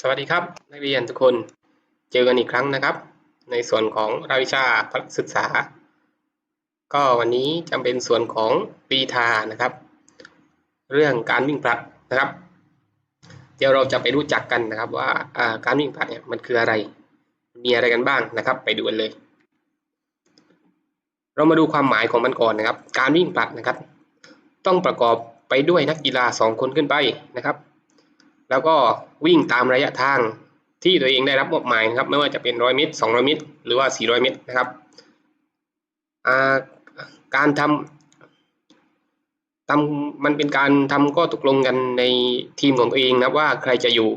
สวัสดีครับ นักเรียนทุกคนเจอกันอีกครั้งนะครับ ในส่วนของรายวิชาพศึกษา ก็วันนี้จะเป็นส่วนของปีทานะครับ เรื่องการวิ่งผลัดนะครับ เดี๋ยวเราจะไปรู้จักกันนะครับว่าการวิ่งผลัดเนี่ยมันคืออะไร มีอะไรกันบ้างนะครับ ไปดูกันเลย เรามาดูความหมายของมันก่อนนะครับ การวิ่งผลัดนะครับ ต้องประกอบไปด้วยนักกีฬาสองคนขึ้นไปนะครับ แล้วก็วิ่งตามระยะทางที่ตัวเองได้รับมอบหมายนะครับ ไม่ว่าจะเป็นร้อยเมตรสองร้อยเมตร หรือว่าสี่ร้อยเมตรนะครับาการทำทำมันเป็นการทำก็ตกลงกันในทีมของตัวเองนะว่าใครจะอยู่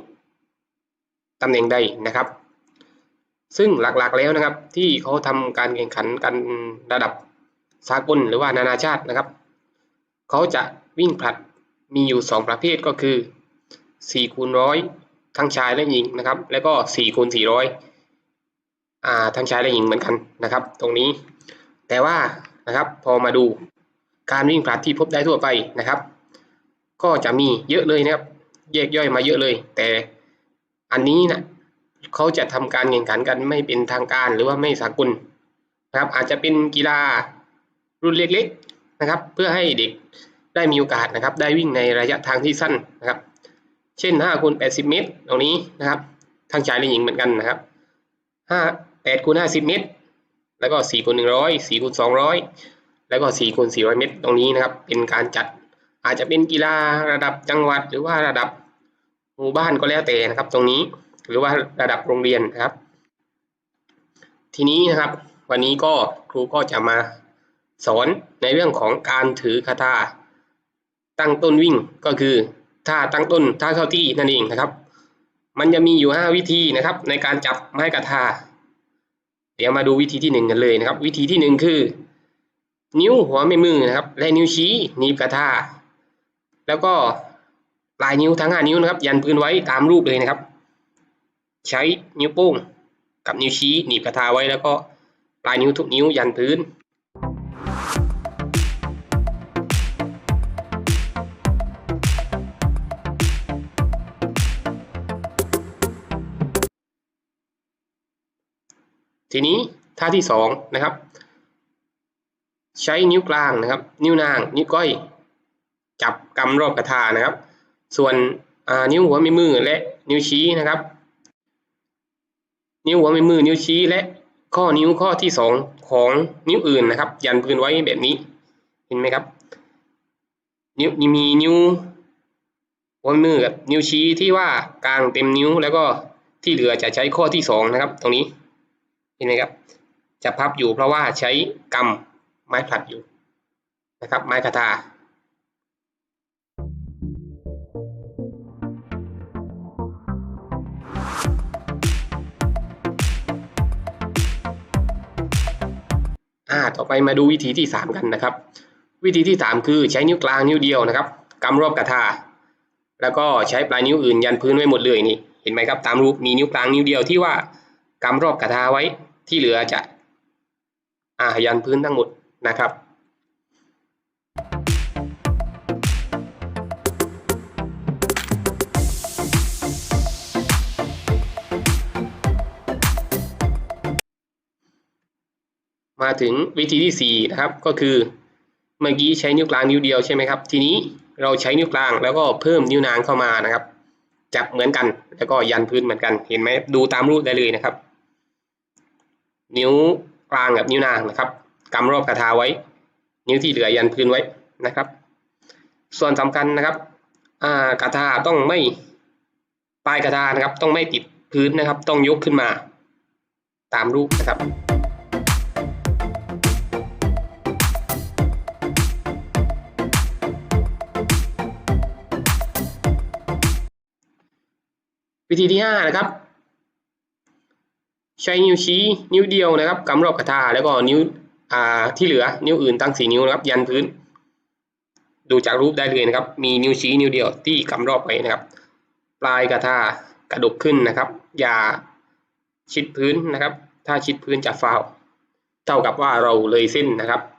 ตำแหน่งใดนะครับ ซึ่งหลักๆแล้วนะครับที่เขาทำการแข่งขันกันระดับสากลหรือว่านานาชาตินะครับ เขาจะวิ่งผลัดมีอยู่สองประเภทก็คือ สี่คูณร้อยทั้งชายและหญิงนะครับ แล้วก็สี่คูณสี่ร้อยอ่าทั้งชายและหญิงเหมือนกันนะครับ ตรงนี้ แต่ว่านะครับพอมาดูการวิ่งผลัดที่พบได้ทั่วไปนะครับ ก็จะมีเยอะเลยนะครับแยกย่อยมาเยอะเลย แต่อันนี้นะเขาจะทำการแข่งขันกันไม่เป็นทางการหรือว่าไม่สากลนะครับ อาจจะเป็นกีฬารุ่นเล็กๆนะครับ เพื่อให้เด็กได้มีโอกาสนะครับ ได้วิ่งในระยะทางที่สั้นนะครับ เช่น5คูณ80 เมตรตรงนี้นะครับทั้งชายและหญิงเหมือนกันนะครับ5 8คูณ50 เมตร แล้วก็4คูณ100 4คูณ200 แล้วก็4คูณ400 เมตร ตรงนี้นะครับ เป็นการจัดอาจจะเป็นกีฬาระดับจังหวัด หรือว่าระดับหมู่บ้านก็แล้วแต่นะครับ ตรงนี้หรือว่าระดับโรงเรียนนะครับ ทีนี้นะครับ วันนี้ก็ครูก็จะมาสอนในเรื่องของการถือคาถาตั้งต้นวิ่งก็คือ ท่าตั้งต้นท่าเข้าที่นั่นเองนะครับ มันจะมีอยู่ห้าวิธีนะครับ ในการจับไม้กระทา เดี๋ยวมาดูวิธีที่หนึ่งกันเลยนะครับ วิธีที่หนึ่งคือ นิ้วหัวแม่มือนะครับ และนิ้วชี้หนีบกระทา แล้วก็ปลายนิ้วทั้งห้านิ้วนะครับ ยันพื้นไว้ตามรูปเลยนะครับ ใช้นิ้วโป้งกับนิ้วชี้หนีบกระทาไว้แล้วก็ปลายนิ้วทุกนิ้วยันพื้น ทีนี้ท่าที่สองนะครับ ใช้นิ้วกลางนะครับ นิ้วนาง นิ้วก้อย จับกำรอบกระทานะครับ ส่วนนิ้วหัวแม่มือและนิ้วชี้นะครับ นิ้วหัวแม่มือนิ้วชี้และข้อนิ้วข้อที่สองของนิ้วอื่นนะครับ ยันพื้นไว้แบบนี้เห็นไหมครับ นิ้วมีนิ้วหัวแม่มือกับนิ้วชี้ที่ว่ากลางเต็มนิ้วแล้วก็ที่เหลือจะใช้ข้อที่สองนะครับ ตรงนี้ เห็นไหมครับ จะพับอยู่เพราะว่าใช้กำไม้ผลัดอยู่นะครับ ไม้คาถาอ่าต่อไปมาดูวิธีที่สามกันนะครับ วิธีที่สามคือใช้นิ้วกลางนิ้วเดียวนะครับกำรอบกระทาแล้วก็ใช้ปลายนิ้วอื่นยันพื้นไว้หมดเลยนี่เห็นไหมครับตามรูปมีนิ้วกลางนิ้วเดียวที่ว่ากำรอบกระทาไว้ ที่เหลือจะอ่ายันพื้นทั้งหมดนะครับมาถึงวิธีที่สี่นะครับก็คือเมื่อกี้ใช้นิ้วกลางนิ้วเดียวใช่ไหมครับ ทีนี้เราใช้นิ้วกลางแล้วก็เพิ่มนิ้วนางเข้ามานะครับ จับเหมือนกันแล้วก็ยันพื้นเหมือนกันเห็นไหมดูตามรูปได้เลยนะครับ นิ้วกลางกับนิ้วนางนะครับกำรอบกระทาไว้ นิ้วที่เหลือยันพื้นไว้นะครับ ส่วนสำคัญนะครับกระทาต้องไม่ปลายกระทานะครับ ต้องไม่ติดพื้นนะครับ ต้องยกขึ้นมาตามรูปนะครับวิธีที่ห้านะครับ ใช้นิ้วชี้นิ้วเดียวนะครับกำรอบกระทาแล้วก็นิ้วอ่าที่เหลือ นิ้วอื่นตั้งสี่นิ้วนะครับ ยันพื้น ดูจากรูปได้เลยนะครับ มีนิ้วชี้นิ้วเดียวที่กำรอบไว้นะครับ ปลายกระทากระดกขึ้นนะครับ อย่าชิดพื้นนะครับ ถ้าชิดพื้นจะฟาวเท่ากับว่าเราเลยเส้นนะครับครับ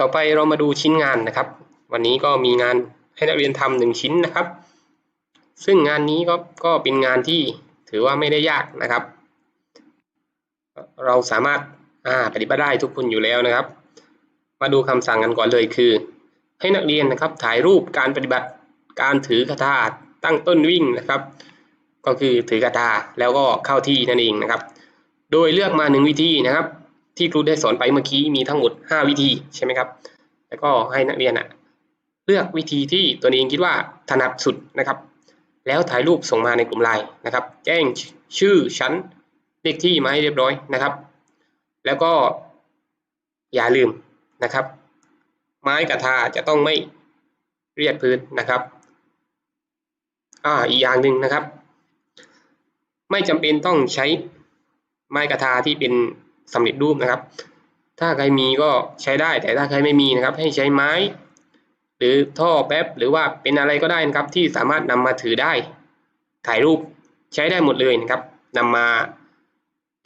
ต่อไปเรามาดูชิ้นงานนะครับ วันนี้ก็มีงานให้นักเรียนทำหนึ่งชิ้นนะครับ ซึ่งงานนี้ก็ก็เป็นงานที่ถือว่าไม่ได้ยากนะครับ เราสามารถปฏิบัติได้ทุกคนอยู่แล้วนะครับ มาดูคำสั่งกันก่อนเลยคือ ให้นักเรียนนะครับถ่ายรูปการปฏิบัติการถือกระทาตั้งต้นวิ่งนะครับ ก็คือถือกระทาแล้วก็เข้าที่นั่นเองนะครับ โดยเลือกมาหนึ่งวิธีนะครับ ที่ครูได้สอนไปเมื่อกี้มีทั้งหมด 5 วิธีใช่ไหมครับ แล้วก็ให้นักเรียนอะเลือกวิธีที่ตัวเองคิดว่าถนัดสุดนะครับ แล้วถ่ายรูปส่งมาในกลุ่มไลน์นะครับ แจ้งชื่อชั้นเลขที่มาให้เรียบร้อยนะครับ แล้วก็อย่าลืมนะครับ ไม้กระทาจะต้องไม่เรียดพื้นนะครับอ่าอีกอย่างหนึ่งนะครับ ไม่จำเป็นต้องใช้ไม้กระทาที่เป็น สำเร็จรูปนะครับ ถ้าใครมีก็ใช้ได้แต่ถ้าใครไม่มีนะครับ ให้ใช้ไม้ หรือท่อแป๊บหรือว่าเป็นอะไรก็ได้นะครับ ที่สามารถนำมาถือได้ ถ่ายรูปใช้ได้หมดเลยนะครับนำมา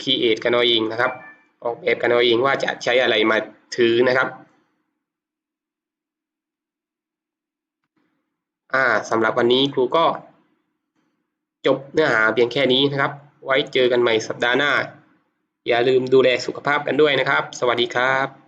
คีเอทกันเอาเองนะครับ ออกแบบกันเอาเองว่าจะใช้อะไรมาถือนะครับอ่าสำหรับวันนี้ครูก็จบเนื้อหาเพียงแค่นี้นะครับ ไว้เจอกันใหม่สัปดาห์หน้า อย่าลืมดูแลสุขภาพกันด้วยนะครับ สวัสดีครับ